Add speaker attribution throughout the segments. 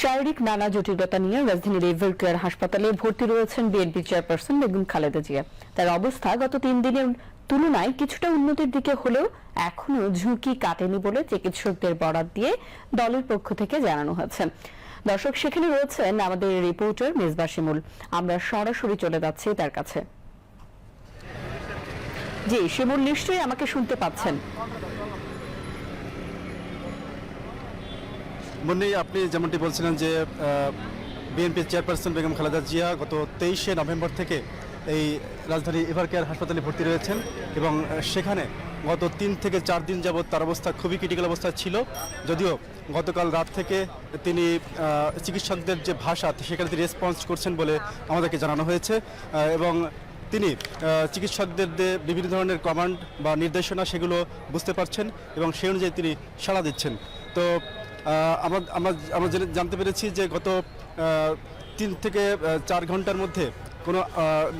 Speaker 1: শারীরিক নানা জটিলতা নিয়ে রাজধানীর এভার কেয়ার হাসপাতালে ভর্তি রয়েছেন বিএনপি চেয়ারপারসন বেগম খালেদা জিয়া। তার অবস্থা গত তিন দিনের তুলনায় কিছুটা উন্নতির দিকে হলেও এখনও ঝুঁকি কাটেনি বলে চিকিৎসকদের বরাত দিয়ে দলের পক্ষ থেকে জানানো হয়েছে। দর্শক, সেখানে রয়েছেন আমাদের রিপোর্টার মেজবা শিমুল। আমরা সরাসরি চলে যাচ্ছি তার কাছে। জি, শিমুল নিশ্চয়ই আমাকে শুনতে পাচ্ছেন।
Speaker 2: মুন্নি, আপনি যেমনটি বলছিলেন যে বিএনপি চেয়ারপারসন বেগম খালেদা জিয়া গত তেইশে নভেম্বর থেকে এই রাজধানী এভার কেয়ার হাসপাতালে ভর্তি রয়েছেন এবং সেখানে গত তিন থেকে চার দিন যাবৎ তার অবস্থা খুবই ক্রিটিক্যাল অবস্থা ছিল। যদিও গতকাল রাত থেকে তিনি চিকিৎসকদের যে ভাষা, সেখানে তিনি রেসপন্স করছেন বলে আমাদেরকে জানানো হয়েছে। এবং তিনি চিকিৎসকদের বিভিন্ন ধরনের কমান্ড বা নির্দেশনা, সেগুলো বুঝতে পারছেন এবং সেই অনুযায়ী তিনি সাড়া দিচ্ছেন। তো আমরা আমরা জানতে পেরেছি যে গত তিন থেকে চার ঘণ্টার মধ্যে কোনো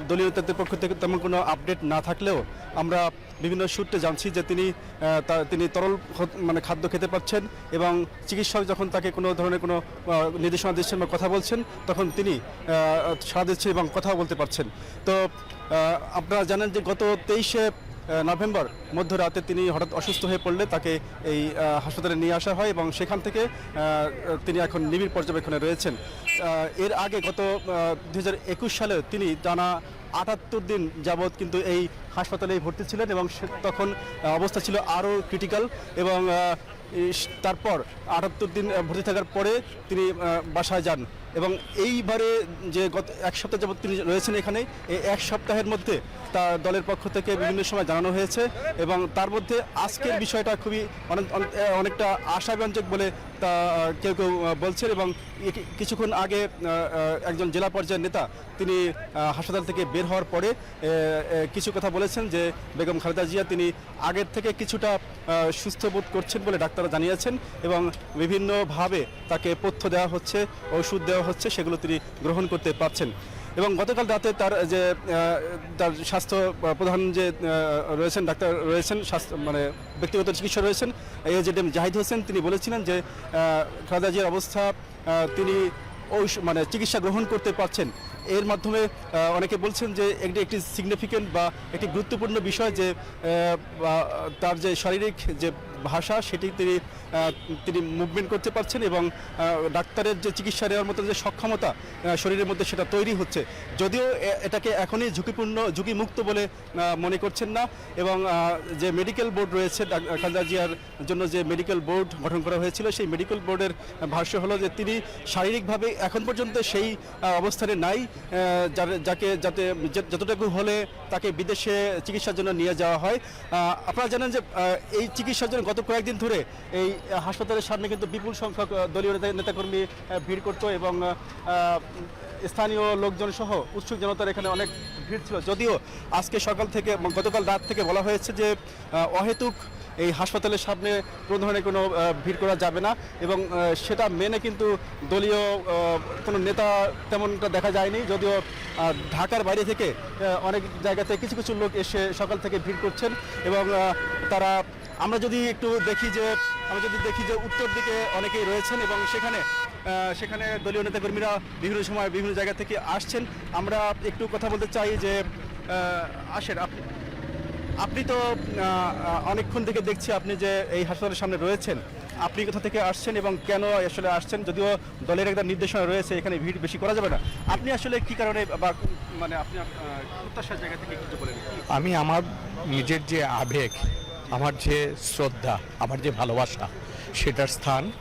Speaker 2: দলীয় নেতাদের পক্ষ থেকে তেমন কোনো আপডেট না থাকলেও আমরা বিভিন্ন সূত্রে জানছি যে তিনি তিনি তরল মানে খাদ্য খেতে পারছেন এবং চিকিৎসক যখন তাকে কোনো ধরনের কোনো নির্দেশনা দিচ্ছেন বা কথা বলছেন, তখন তিনি সাড়া দিচ্ছেন এবং কথাও বলতে পারছেন। তো আপনারা জানেন যে গত তেইশে নভেম্বর মধ্যরাতে তিনি হঠাৎ অসুস্থ হয়ে পড়লে তাকে এই হাসপাতালে নিয়ে আসা হয় এবং সেখান থেকে তিনি এখন নিবিড় পর্যবেক্ষণে রয়েছেন। এর আগে গত দু হাজার একুশ সালে তিনি টানা আটাত্তর দিন যাবৎ কিন্তু এই হাসপাতালেই ভর্তি ছিলেন এবং তখন অবস্থা ছিল আরও ক্রিটিক্যাল এবং তারপর আটাত্তর দিন ভর্তি থাকার পরে তিনি বাসায় যান। এবং এইবারে যে গত এক সপ্তাহ যাবৎ তিনি রয়েছেন এখানে, এই এক সপ্তাহের মধ্যে তার দলের পক্ষ থেকে বিভিন্ন সময় জানানো হয়েছে এবং তার মধ্যে আজকের বিষয়টা খুবই অনেক- অনেকটা আশাব্যঞ্জক বলে তা কেউ কেউ বলছেন এবং কিছুক্ষণ আগে একজন জেলা পর্যায়ের নেতা, তিনি হাসপাতাল থেকে বের হওয়ার পরে কিছু কথা বলেছেন যে বেগম খালেদা জিয়া তিনি আগের থেকে কিছুটা সুস্থ বোধ করছেন বলে ডাক্তাররা জানিয়েছেন এবং বিভিন্নভাবে তাকে পথ্য দেওয়া হচ্ছে, ওষুধ দেওয়া হচ্ছে, সেগুলো তিনি গ্রহণ করতে পারছেন। এবং গতকাল রাতে তার যে তার স্বাস্থ্য প্রধান যে রয়েছেন, ডাক্তার রয়েছেন, স্বাস্থ্য মানে ব্যক্তিগত চিকিৎসা রয়েছেন, এজেডএম জাহিদ হোসেন, তিনি বলেছিলেন যে খালেদা জিয়ার অবস্থা তিনি ঔষ- মানে চিকিৎসা গ্রহণ করতে পারছেন। এর মাধ্যমে অনেকে বলছেন যে একটি একটি সিগনিফিকেন্ট বা একটি গুরুত্বপূর্ণ বিষয় যে তার যে শারীরিক যে ভাষা, সেটি তিনি তিনি মুভমেন্ট করতে পারছেন এবং ডাক্তারের যে চিকিৎসা দেওয়ার মতো যে সক্ষমতা শরীরের মধ্যে সেটা তৈরি হচ্ছে। যদিও এটাকে এখনই ঝুঁকিপূর্ণ, ঝুঁকিমুক্ত বলে মনে করছেন না এবং যে মেডিকেল বোর্ড রয়েছে খালেদা জিয়ার জন্য যে মেডিকেল বোর্ড গঠন করা হয়েছিল, সেই মেডিকেল বোর্ডের ভাষ্য হলো যে তিনি শারীরিকভাবে এখন পর্যন্ত সেই অবস্থানে নাই যাকে যাতে যতটুকু হলে তাকে বিদেশে চিকিৎসার জন্য নিয়ে যাওয়া হয়। আপনারা জানেন যে এই চিকিৎসার জন্য গত কয়েকদিন ধরে এই হাসপাতালের সামনে কিন্তু বিপুল সংখ্যক দলীয় নেতা- নেতাকর্মী ভিড় করতো এবং স্থানীয় লোকজন সহ উৎসুক জনতার এখানে অনেক ভিড় ছিল। যদিও আজকে সকাল থেকে গতকাল রাত থেকে বলা হয়েছে যে অহেতুক এই হাসপাতালের সামনে কোনো ধরনের কোনো ভিড় করা যাবে না এবং সেটা মেনে কিন্তু দলীয় কোনো নেতা তেমনটা দেখা যায়নি। যদিও ঢাকার বাইরে থেকে অনেক জায়গাতে কিছু কিছু লোক এসে সকাল থেকে ভিড় করছেন এবং তারা আমরা যদি একটু দেখি যে, আমরা যদি দেখি যে উত্তর দিকে অনেকেই রয়েছেন এবং সেখানে সেখানে দলীয় নেতাকর্মীরা বিভিন্ন সময় বিভিন্ন জায়গা থেকে আসছেন। আমরা একটু কথা বলতে চাই যে আসেন আপনি। আপনি তো অনেকক্ষণ থেকে দেখছি আপনি যে এই হাসপাতালের সামনে রয়েছেন। আপনি কোথা থেকে আসছেন এবং কেন আসলে আসছেন? যদিও দলের একটা নির্দেশনা রয়েছে, এখানে ভিড় বেশি করা যাবে না। আপনি আসলে কি কারণে বা মানে আপনি জায়গা থেকে কিছু বলেন।
Speaker 3: আমি আমার নিজের যে আবেগ আমার যে শ্রদ্ধা, আমার যে ভালোবাসা, সেটার স্থান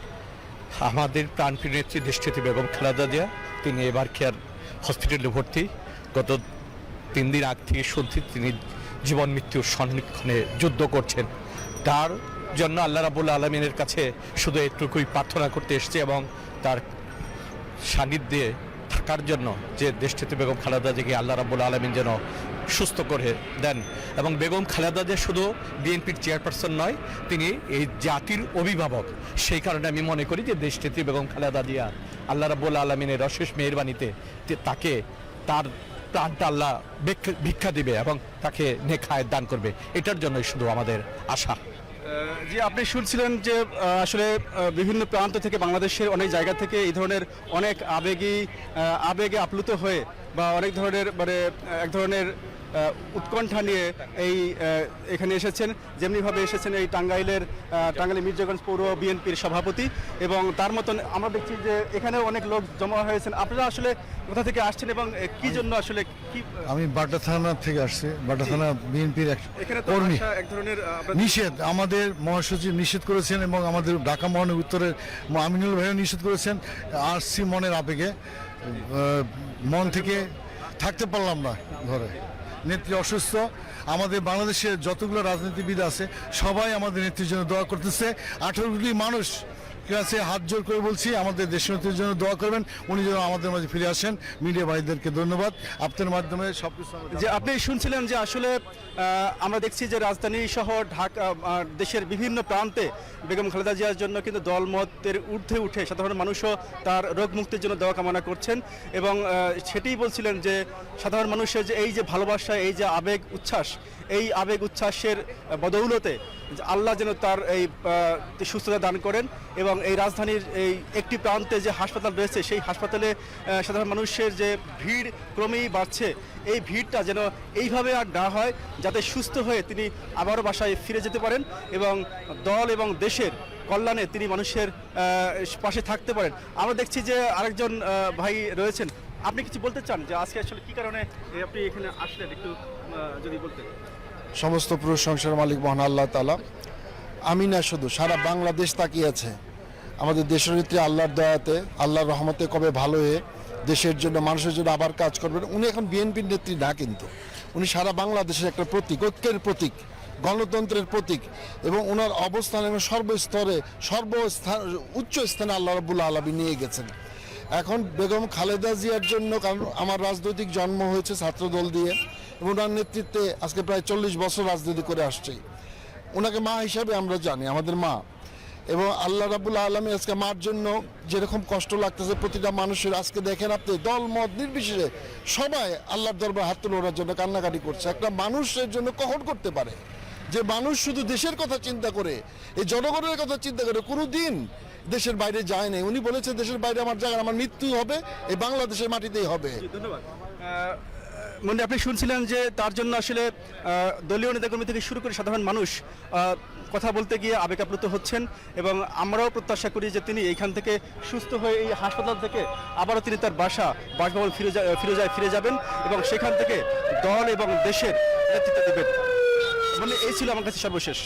Speaker 3: আমাদের প্রাণপ্রিয় নেত্রী দেশটিতে বেগম খালেদা জিয়া। তিনি এবার কেয়ার হসপিটালে ভর্তি? গত তিন দিন আগ থেকে শুনছি তিনি জীবন মৃত্যুর সন্নিক্ষণে যুদ্ধ করছেন। তার জন্য আল্লাহ রাবুল আলমিনের কাছে শুধু এটুকুই প্রার্থনা করতে এসছে এবং তার সান্নিধ্যে থাকার জন্য যে দেশটিতে বেগম খালেদা জিকে আল্লাহ রাবুল আলমিন যেন সুস্থ করে দেন। এবং বেগম খালেদা যে শুধু বিএনপির চেয়ারপারসন নয়, তিনি এই জাতির অভিভাবক। সেই কারণে আমি মনে করি যে দেশটিতে বেগম খালেদা জিয়া আল্লাহ রাবুল আলমিনের অশেষ মেহরবানিতে তাকে তার প্রাণটা আল্লাহ ভিক্ষা দিবে এবং তাকে নেখায় দান করবে, এটার জন্যই শুধু আমাদের আশা।
Speaker 2: যে আপনি শুনছিলেন যে আসলে বিভিন্ন প্রান্ত থেকে, বাংলাদেশের অনেক জায়গা থেকে এই ধরনের অনেক আবেগী আবেগে আপ্লুত হয়ে বা অনেক ধরনের মানে এক ধরনের উৎকণ্ঠা নিয়ে এই এখানে এসেছেন। যেমনিভাবে এসেছেন এই টাঙ্গাইলের টাঙ্গাইল মির্জাগঞ্জ পৌর বিএনপির সভাপতি এবং তার মতন আমরা দেখছি যে এখানেও অনেক লোক জমা হয়েছেন। আপনারা আসলে কোথা থেকে আসছেন এবং কি জন্য আসলে কি
Speaker 4: আমি বাটা থানা থেকে আসছি। বাটা থানা বিএনপির
Speaker 2: এখানে
Speaker 4: কর্মী।
Speaker 2: এক ধরনের
Speaker 4: নিষেধ। আমাদের মহাসচিব নিষেধ করেছেন এবং আমাদের ঢাকা মহানগর উত্তরের আমিনুল ভাইও নিষেধ করেছেন। আসছি মনের আবেগে। মন থেকে থাকতে পারলাম না ঘরে। নেত্রী অসুস্থ। আমাদের বাংলাদেশের যতগুলো রাজনীতিবিদ আছে, সবাই আমাদের নেত্রীর জন্য দোয়া করতেছে। আঠারো কোটি মানুষ কাছে হাত জোর করে বলছি আমাদের দেশ নেত্রীর জন্য দোয়া করবেন। উনি যেন আমাদের মাঝে ফিরে আসেন। মিডিয়া ভাইদেরকে ধন্যবাদ। আপনার মাধ্যমে সব কিছু
Speaker 2: যে আপনি শুনছিলেন যে আসলে আমরা দেখছি যে রাজধানী সহ ঢাকা দেশের বিভিন্ন প্রান্তে বেগম খালেদা জিয়ার জন্য কিন্তু দলমতের ঊর্ধ্বে উঠে সাধারণ মানুষও তার রোগ মুক্তির জন্য দেওয়া কামনা করছেন এবং সেটিই বলছিলেন যে সাধারণ মানুষের যে এই যে ভালোবাসা এই যে আবেগ উচ্ছ্বাস এই আবেগ উচ্ছ্বাসের বদৌলতে আল্লাহ যেন তার এই সুস্থতা দান করেন এবং এই রাজধানীর এই একটি প্রান্তে যে হাসপাতাল রয়েছে, সেই হাসপাতালে সাধারণ মানুষের যে ভিড় ক্রমেই বাড়ছে। এই ভিড়টা যেন এইভাবে আর না হয়, যাতে সুস্থ হয়ে তিনি আবারও বাসায় ফিরে যেতে পারেন এবং দল এবং দেশের কল্যাণে তিনি মানুষের পাশে থাকতে পারেন। আমরা দেখছি যে আরেকজন ভাই রয়েছেন। আপনি কিছু বলতে চান যে আজকে আসলে কি কারণে আপনি এখানে আসলেন? একটু যদি বলতেন।
Speaker 5: সমস্ত প্রশংসার মালিক মহান আল্লাহ তালা আমি না শুধু, সারা বাংলাদেশ তাকিয়ে আছে আমাদের দেশের নেত্রী আল্লাহর দয়াতে, আল্লাহর রহমতে কবে ভালো হয়ে দেশের জন্য, মানুষের জন্য আবার কাজ করবেন? উনি এখন বিএনপির নেত্রী না কিন্তু। উনি সারা বাংলাদেশের একটা প্রতীক, ঐক্যের প্রতীক, গণতন্ত্রের প্রতীক এবং ওনার অবস্থান এবং সর্বস্তরে, সর্বস্থান, উচ্চ স্থানে আল্লাহ রবুল্লা আলমী নিয়ে গেছেন। এখন বেগম খালেদা জিয়ার জন্য, কারণ আমার রাজনৈতিক জন্ম হয়েছে ছাত্রদল দিয়ে। এবং ওনার নেতৃত্বে আজকে প্রায় চল্লিশ বছর রাজনীতি করে আসছে। ওনাকে মা হিসাবে আমরা জানি, আমাদের মা। এবং আল্লাহ রাবুল আলমী আজকে মার জন্য যেরকম কষ্ট লাগতেছে প্রতিটা মানুষের, আজকে দেখেন আপনি দল মত নির্বিশেষে সবাই আল্লাহর দরবার হাত তুলে ওনার জন্য কান্নাকাটি করছে। একটা মানুষের জন্য কখন করতে পারে? যে মানুষ শুধু দেশের কথা চিন্তা করে এই জনগণের কথা চিন্তা করে কোনো দিন দেশের বাইরে যায় নাই। উনি বলেছে, দেশের বাইরে আমার জায়গা আমার মৃত্যু হবে, এই বাংলাদেশের মাটিতেই হবে।
Speaker 2: ধন্যবাদ। মানে আপনি শুনছিলেন যে তার জন্য আসলে দলীয় নেতাকর্মী থেকে শুরু করে সাধারণ মানুষ কথা বলতে গিয়ে আবেগ আপ্লুত হচ্ছেন এবং আমরাও প্রত্যাশা করি যে তিনি এইখান থেকে সুস্থ হয়ে এই হাসপাতাল থেকে আবারও তিনি তার বাসা, বাসভবন ফিরে ফিরে যায়, ফিরে যাবেন এবং সেখান থেকে দল এবং দেশের নেতৃত্ব দেবেন। মানে এই ছিল আমার কাছে সর্বশেষ।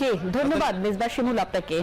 Speaker 1: জি, ধন্যবাদ মেজবা শিমুল আপনাকে।